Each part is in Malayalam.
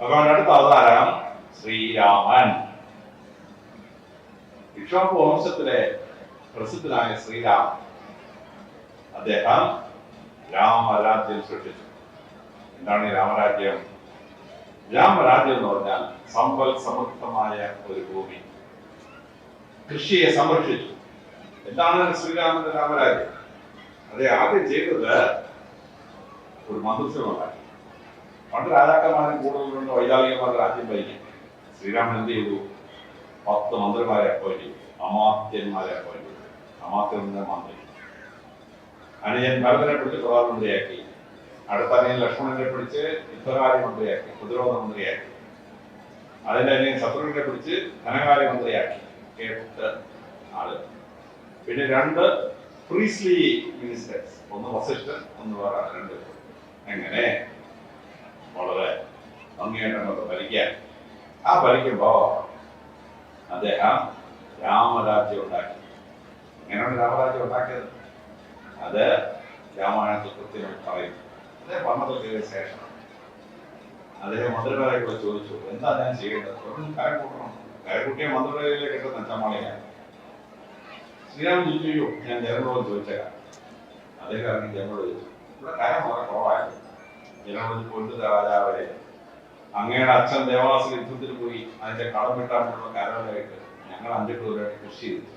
ഭഗവാന്റെ അടുത്ത അവതാരം ശ്രീരാമൻ. ഇക്ഷാപു വംശത്തിലെ പ്രസിദ്ധനായ ശ്രീരാമൻ. അദ്ദേഹം രാമരാജ്യം സൃഷ്ടിച്ചു. എന്താണ് ഈ രാമരാജ്യം? രാമരാജ്യം എന്ന് പറഞ്ഞാൽ സമ്പൽ സമൃദ്ധമായ ഒരു ഭൂമി. കൃഷിയെ സംരക്ഷിച്ചു. എന്താണ് ശ്രീരാമന്റെ രാമരാജ്യം? അതെ ആദ്യം ചെയ്തത് ഒരു മന്ത്രിസഭ പണ്ട് രാജാക്കന്മാരെ കൂടുതലുണ്ട് വൈതാളികന്മാർ രാജ്യം ഭരിക്കും. ശ്രീരാമൻ എന്ത് ചെയ്തു? പത്ത് മന്ത്രിമാരെ അപ്പോയിന്റ് ചെയ്തു. അമാത്യന്മാരെ അപ്പോയിന്റ് ചെയ്തു. അമാത്യന്റെ മന്ത്രി. അനുജൻ ഭരതനെ പിടിച്ച് പ്രധാനമന്ത്രിയാക്കി. അടുത്ത അനുജൻ ലക്ഷ്മണനെ പിടിച്ച് യുദ്ധകാര്യ മന്ത്രിയാക്കി പ്രതിരോധ മന്ത്രിയാക്കി അതിന്റെ അനുജൻ ശത്രുവിനെ പിടിച്ച് ധനകാര്യ മന്ത്രിയാക്കി എട്ട് ആൾ. പിന്നെ രണ്ട് പ്രീസ്ലി മിനിസ്റ്റേഴ്സ് ഒന്ന് വസിഷ്ഠൻ ഒന്ന് വേറെ രണ്ട്. എങ്ങനെ? വളരെ ഭംഗിയായിട്ട് അങ്ങോട്ട് ഭരിക്കാൻ. ആ ഭരിക്കുമ്പോ അദ്ദേഹം രാമരാജ്യം ഉണ്ടാക്കി. എങ്ങനെയാണ് രാമരാജ്യം ഉണ്ടാക്കിയത്? അത് രാമായണത്തിൽ കൃത്യമായി പറയും അദ്ദേഹം വന്നതൊക്കെ ശേഷം അദ്ദേഹം മന്ത്രിമാരായിട്ട് ചോദിച്ചു എന്താ ഞാൻ ചെയ്യേണ്ടത്? കരം കൂട്ടണം കരക്കുട്ടിയെ മന്ത്രിമാരിലേക്ക് കിട്ടുന്ന ചമ്മളയാണ്. ശ്രീരാമൻ ചോദിച്ചു "അയ്യോ, ഞാൻ ജനങ്ങളോട് ചോദിച്ചേക്കാം അദ്ദേഹം ഇറങ്ങി ജനങ്ങളോട് ചോദിച്ചു ഇവിടെ കരം വളരെ കുറവായിരുന്നു. ജനങ്ങളോട് കൊണ്ടു രാജാവരെ അങ്ങയുടെ അച്ഛൻ ദേവാസ യുദ്ധത്തിൽ പോയി അതിന്റെ കടം വിട്ടാനുള്ള കരവലായിട്ട് ഞങ്ങൾ അഞ്ചു പേരായിട്ട് കൃഷി ചെയ്തു.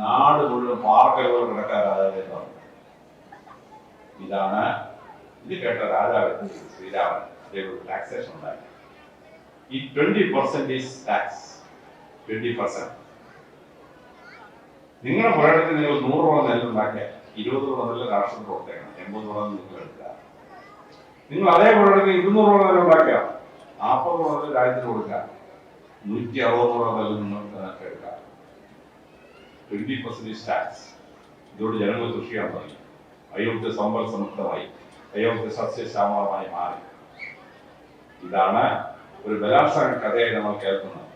നാട് മുഴുവൻ പാർക്കലുകൾ കിടക്കാൻ രാജാവിനെ പറഞ്ഞു. ഇതാണ് ഇത് കേട്ട രാജാവ് ശ്രീരാമൻ. ടാക്സേഷൻ ഉണ്ടാക്കി ഈ twenty percentage tax twenty percent നിങ്ങളുടെ പോരാട്ടത്തിൽ നിങ്ങൾ നൂറ് രൂപ നെല്ലുണ്ടാക്കിയാൽ ഇരുപത് രൂപ നെല്ല് കാർഷിക കൊടുത്തേക്കണം എൺപത് രൂപ നിങ്ങൾ എടുക്കുക. നിങ്ങൾ അതേ പുരടത്തിൽ ഇരുന്നൂറ് രൂപ നെല്ല് ഉണ്ടാക്കുക നാൽപ്പത് രൂപ രാജ്യത്തിന് കൊടുക്കുക നൂറ്റി അറുപത് രൂപ നെല്ല് നിങ്ങൾക്ക് എടുക്കാം. ട്വന്റി പെർസെന്റേജ് ടാക്സ് ഇതോട് ജനങ്ങൾ കൃഷിയാൻ തുടങ്ങി. അയോഗ്യ സമ്പൽ സമൃദ്ധമായി അയോഗ്യ സസ്യശ്യാമളമായി മാറി. ഇതാണ് ഒരു ബലാത്സംഗ കഥയായി നമ്മൾ കേൾക്കുന്നത്.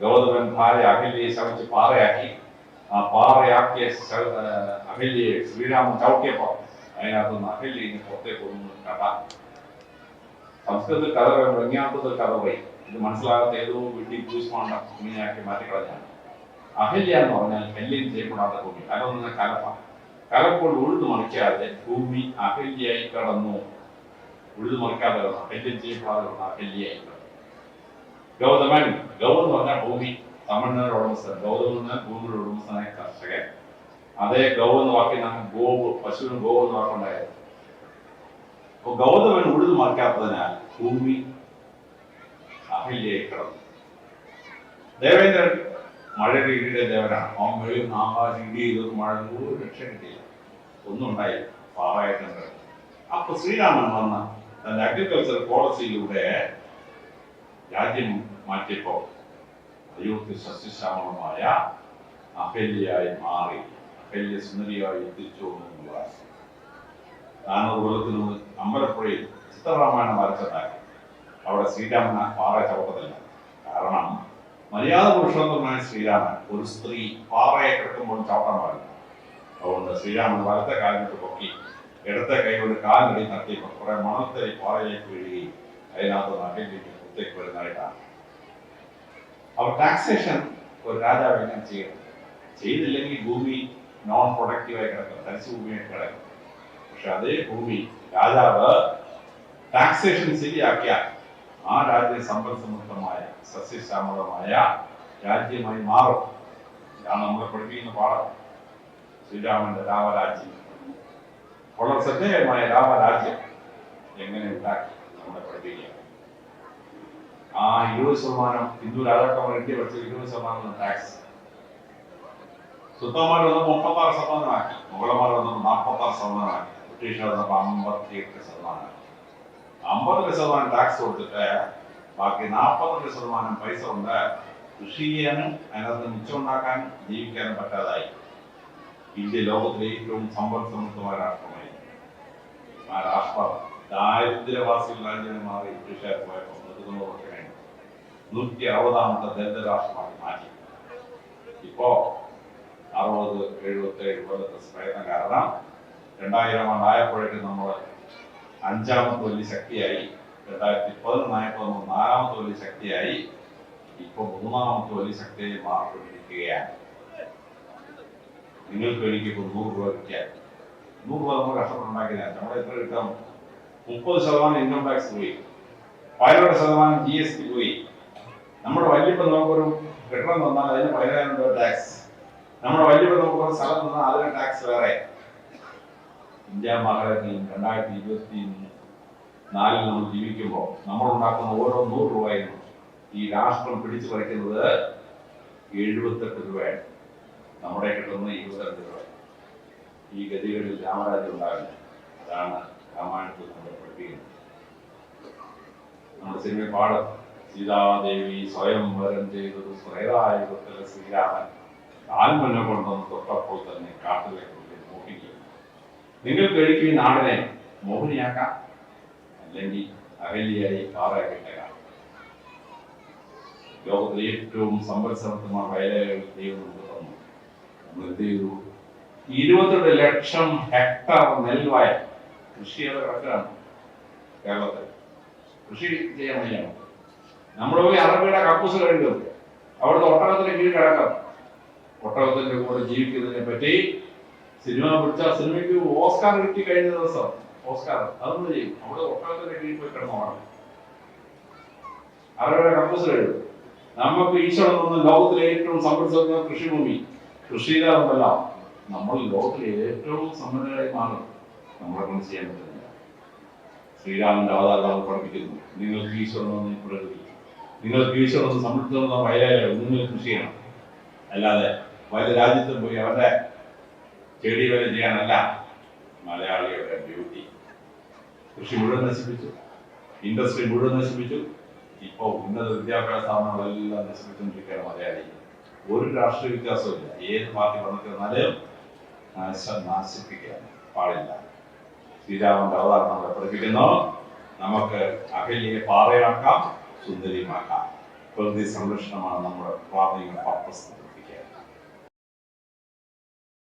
ഗൗതമൻ ഭാര്യ അഹല്യയെ ശമിച്ച് പാറയാക്കി. ആ പാറയാക്കിയ അഹല്യയെ ശ്രീരാമൻ ചവിട്ടിയപ്പോ അതിനകത്ത് നിന്ന് അഹല്യനെ പുറത്തേക്ക് കൊണ്ടു കഥ സംസ്കൃതത്തിൽ കഥ പറയുമ്പോൾ കഥ വൈ ഇത് മനസ്സിലാകാത്ത ഏതോ വീട്ടിൽ കൂശ്മാണ്ട ഭൂമിയാക്കി മാറ്റിക്കളഞ്ഞാണ് അഹല്യ എന്ന് പറഞ്ഞാൽ കല്യം ചെയ്യപ്പെടാത്ത ഭൂമി അതൊന്നും കലപ്പ കലപ്പോൾ ഉഴുതു മറിക്കാതെ ഭൂമി. അഹല്യായി കടന്നു ഉഴുതു മറിക്കാതെ കടന്നു അഹല്യം ചെയ്യപ്പെടാതെ കടന്നു അഹല്യായി കടന്നു ഗൗതമൻ ഗൗ എന്ന് പറഞ്ഞാൽ ഭൂമി. തമിഴ്നാട് ഉടമസ്ഥൻ പറഞ്ഞാൽ ഭൂമിയുടെ ഉടമസ്ഥനായ കർഷകൻ. അതേ ഗൗ എന്ന വാക്കിൽ നമുക്ക് ഗോവ് പശുവിന് ഗോവ് എന്ന വാക്കുണ്ടായത് അപ്പൊ ഗൗതമൻ ഉഴുതു മറിക്കാത്തതിനാൽ ഭൂമി അഹല്യയെ കിടന്നു. ദേവേന്ദ്രൻ മഴ ഇടിയുടെ ദേവനാണ്. അവൻ വെളിയിൽ ആകാശം ഇടി ചെയ്തൊക്കെ മഴ ഒരു രക്ഷ കിട്ടിയില്ല. ഒന്നും ഉണ്ടായില്ല. കിടന്നു. അപ്പൊ ശ്രീരാമൻ വന്ന തന്റെ അഗ്രികൾച്ചർ പോളിസിയിലൂടെ രാജ്യം മാറ്റിയപ്പോ അയോധ്യ സസ്യശ്യാമളമായ അഹല്യയായി മാറി. അഹല്യ സുന്ദരിയായി എത്തിച്ചു എന്നുള്ളതാണ് നാനൂറ് കൊല്ലത്തിന് മുമ്പ് അമ്പലപ്പുഴയിൽ ചിത്രരാമായണം വരച്ചതായി അവിടെ ശ്രീരാമന പാറ ചവിട്ടതല്ല കാരണം മര്യാദ പുരുഷോത്തമനായ ശ്രീരാമൻ ഒരു സ്ത്രീ പാറയെ കിടക്കുമ്പോൾ ചവിട്ടാൻ പാടില്ല. അതുകൊണ്ട് ശ്രീരാമൻ വലത്തെ കാലിട്ട് പൊക്കി ഇടത്തെ കൈ കൊണ്ട് കാലിനടി നടത്തിയപ്പോൾ കുറെ മണത്തരി പാറയിലേക്ക് വീഴുകയും അതിനകത്ത് നഗരിലേക്ക് പുറത്തേക്ക് വരുന്നതായിട്ടാണ്. അവർ ടാക്സേഷൻ ഒരു രാജാവ് എങ്ങനെ ചെയ്യണം? ചെയ്തില്ലെങ്കിൽ ഭൂമി നോൺ പ്രൊഡക്റ്റീവായി കിടക്കും തരിശു ഭൂമിയായിട്ട് കിടക്കും. പക്ഷെ അതേ ഭൂമി രാജാവ് ടാക്സേഷൻ ശരിയാക്കിയാൽ ആ രാജ്യം സമ്പദ് സമൃദ്ധമായ സസ്യശ്യാമളമായ രാജ്യമായി മാറും. ഇതാണ് നമ്മളെ പഠിപ്പിക്കുന്ന പാഠം. ശ്രീരാമന്റെ രാമരാജ്യം. വളരെ ശ്രദ്ധേയമായ രാമരാജ്യം എങ്ങനെ ഉണ്ടാക്കി നമ്മളെ പഠിപ്പിക്കുക ആ ഇരുപത് ശതമാനം ഹിന്ദു രാജാക്കന്മാർ ഇന്ത്യ പഠിച്ച ഇരുപത് ശതമാനം ടാക്സ് സുത്തന്മാർ വന്നപ്പോൾ മുപ്പത്താറ് ശതമാനമാക്കി മുഗളന്മാർ വന്നപ്പോൾ നാൽപ്പത്താറ് ശതമാനമാക്കി ബ്രിട്ടീഷുകാർ വന്നപ്പോൾ അമ്പത്തി എട്ട് ശതമാനമാക്കി അമ്പത് ശതമാനം ടാക്സ് കൊടുത്തിട്ട് ബാക്കി നാൽപ്പത്തെട്ട് ശതമാനം പൈസ കൊണ്ട് കൃഷി ചെയ്യാനും അതിനകത്ത് മിച്ചമുണ്ടാക്കാനും ജീവിക്കാനും പറ്റാതായി. ഇന്ത്യ ലോകത്തിലെ ഏറ്റവും സമ്പൽ സമൃദ്ധമായ രാഷ്ട്രമായി ആ രാഷ്ട്രം ദാരിദ്ര്യവാസികൾ രാജ്യമായി മാറി ബ്രിട്ടീഷുകാർ പോയപ്പോൾ നിർത്തുന്ന വർഷമായി നൂറ്റി അറുപതാമത്തെ ദരിദ്ര രാഷ്ട്രമായി മാറ്റി. ഇപ്പോ അറുപത് എഴുപത്തി ഏഴ് കൊല്ലത്തെ പ്രയത്നം കാരണം രണ്ടായിരം ആയപ്പോഴേക്കും നമ്മൾ അഞ്ചാമത്തെ വലിയ ശക്തിയായി. രണ്ടായിരത്തി പതിനൊന്നായപ്പോൾ നമ്മൾ നാലാമത്തെ വലിയ ശക്തിയായി. ഇപ്പൊ മൂന്നാമത്തെ വലിയ ശക്തിയായി മാറിക്കൊണ്ടിരിക്കുകയാണ്. നിങ്ങൾക്ക് എനിക്ക് ഇപ്പോൾ നൂറ് രൂപ കിട്ടിയാൽ നൂറ് രൂപ നമ്മൾ കഷ്ടപ്പെട്ടുണ്ടാക്കിയതാണ് നമ്മൾ എത്ര കിട്ടാം മുപ്പത് ശതമാനം ഇൻകം ടാക്സ് പോയി. പതിനെട്ട് ശതമാനം ജി എസ് ടി പോയി. നമ്മുടെ വല്യപ്പം നമുക്കൊരു കെട്ടിടം തന്നാൽ അതിന് പതിനായിരം രൂപ ടാക്സ് നമ്മുടെ വലിയ നമുക്ക് സ്ഥലം നിന്ന് അതിന് ടാക്സ് വേറെ. ഇന്ത്യ മഹാരാജ്യം രണ്ടായിരത്തി ഇരുപത്തി നാലിൽ നമ്മൾ ജീവിക്കുമ്പോൾ നമ്മൾ ഉണ്ടാക്കുന്ന ഓരോ നൂറ് രൂപയും ഈ രാഷ്ട്രം പിടിച്ചു പറിക്കുന്നത് എഴുപത്തെട്ട് രൂപയാണ്. നമ്മുടെ കിട്ടുന്നത് ഇരുപത്തെട്ട് രൂപ. ഈ ഗതികളിൽ രാമരാജ്യം ഉണ്ടാവില്ല. അതാണ് രാമായണത്തിൽ നമ്മൾ പഠിപ്പിക്കുന്നത്. നമ്മുടെ സിനിമ പാടും. സീതാദേവി സ്വയം വരം ചെയ്തത് സ്വയതായുധത്തിലെ ശ്രീരാമൻ. ആത്മനെ കൊണ്ടുവന്ന് തൊട്ടപ്പോൾ തന്നെ കാട്ടിലേക്ക് മോഹിക്കും നിങ്ങൾക്ക് എനിക്ക് ഈ നാടിനെ മോഹിനിയാക്കാം. അല്ലെങ്കിൽ അകലിയായി പാറയാക്കിട്ടേക്കാം ലോകത്തിലെ ഏറ്റവും സമ്പത്സമൃദ്ധമായ വയലുകൾ ദൈവം നമുക്ക് തന്നു നമ്മൾ എന്ത് ചെയ്തു? ഇരുപത്തിരണ്ട് ലക്ഷം ഹെക്ടർ നെൽവായ കൃഷി ചെയ്ത കിടക്കുകയാണ് കേരളത്തിൽ. കൃഷി ചെയ്യാൻ വയ്യ നമ്മുടെ പോയി അറബിയുടെ കക്കൂസ് കഴിഞ്ഞു അവിടുത്തെ ഒട്ടകത്തിന് കീഴിൽ കിടക്കാം ഒട്ടകത്തിന്റെ കൂടെ ജീവിക്കുന്നതിനെ പറ്റി സിനിമ പിടിച്ച സിനിമയ്ക്ക് ഓസ്കാർ കിട്ടി കഴിഞ്ഞ ദിവസം. ഓസ്കാർ അതൊന്നും ചെയ്യും. അവിടെ ഒട്ടകത്തിന്റെ കീഴിൽ പോയി കിടന്നോണം. അവരുടെ കക്കൂസ് കഴിഞ്ഞു നമുക്ക് ഈശ്വരൻ തന്ന ലോകത്തിലെ ഏറ്റവും സമ്പത്സമൃദ്ധ കൃഷിഭൂമി. കൃഷിയിലാകുന്നല്ല നമ്മൾ ലോകത്തിലെ ഏറ്റവും സമ്പന്നരായി മാറും. നമ്മളെ കൊണ്ട് ചെയ്യാൻ പറ്റുന്നില്ല. ശ്രീരാമന്റെ അവതാരം പഠിപ്പിക്കുന്നു. നിങ്ങൾക്ക് ഈശ്വരൻ തന്ന പ്രകൃതി. നിങ്ങൾക്ക് ഈശ്വരൻ സമൃദ്ധം വയലായാലും നിങ്ങൾ കൃഷി ചെയ്യണം അല്ലാതെ വലിയ രാജ്യത്തും പോയി അവരുടെ ചെടി വരെ ചെയ്യാനല്ല മലയാളിയുടെ ഡ്യൂട്ടി കൃഷി മുഴുവൻ നശിപ്പിച്ചു. ഇൻഡസ്ട്രി മുഴുവൻ നശിപ്പിച്ചു. ഇപ്പൊ ഉന്നത വിദ്യാഭ്യാസ സ്ഥാപനങ്ങളെല്ലാം നശിപ്പിച്ചുകൊണ്ടിരിക്കുകയാണ് മലയാളി. ഒരു രാഷ്ട്രീയ വ്യത്യാസമില്ല ഏത് പാർട്ടി വന്നിരുന്നാലും നാശ- നാശിപ്പിക്കാൻ പാടില്ല. ശ്രീരാമന്റെ അവതാരം നമ്മളെ പഠിപ്പിക്കുന്നു. നമുക്ക് അകലിയെ പാറയാക്കാം സുന്ദരിയുമാക്കാം. പ്രകൃതി സംരക്ഷണമാണ് നമ്മുടെ പ്രാഥമിക പർപ്പസ്